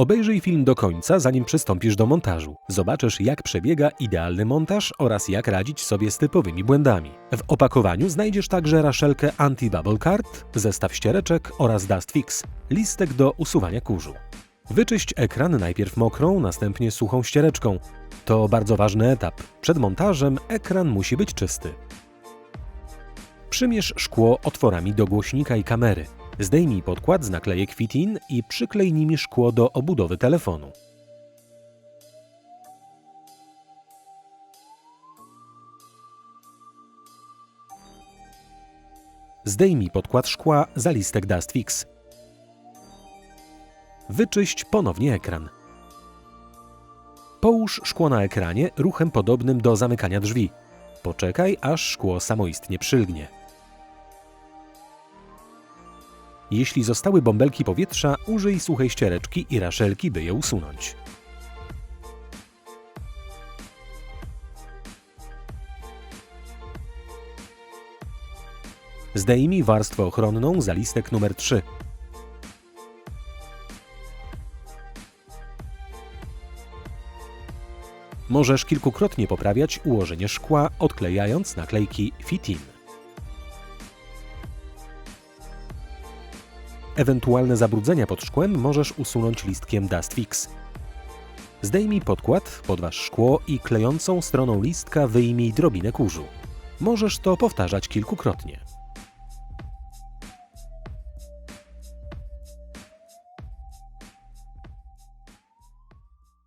Obejrzyj film do końca, zanim przystąpisz do montażu. Zobaczysz, jak przebiega idealny montaż oraz jak radzić sobie z typowymi błędami. W opakowaniu znajdziesz także raszelkę Anti-Bubble Card, zestaw ściereczek oraz Dust Fix, listek do usuwania kurzu. Wyczyść ekran najpierw mokrą, następnie suchą ściereczką. To bardzo ważny etap. Przed montażem ekran musi być czysty. Przymierz szkło otworami do głośnika i kamery. Zdejmij podkład z naklejek Fit-In i przyklej nimi szkło do obudowy telefonu. Zdejmij podkład szkła za listek Dust Fix. Wyczyść ponownie ekran. Połóż szkło na ekranie ruchem podobnym do zamykania drzwi. Poczekaj, aż szkło samoistnie przylgnie. Jeśli zostały bąbelki powietrza, użyj suchej ściereczki i raszelki, by je usunąć. Zdejmij warstwę ochronną za listek numer 3. Możesz kilkukrotnie poprawiać ułożenie szkła, odklejając naklejki Fit-In. Ewentualne zabrudzenia pod szkłem możesz usunąć listkiem Dust Fix. Zdejmij podkład, podważ szkło i klejącą stroną listka wyjmij drobinę kurzu. Możesz to powtarzać kilkukrotnie.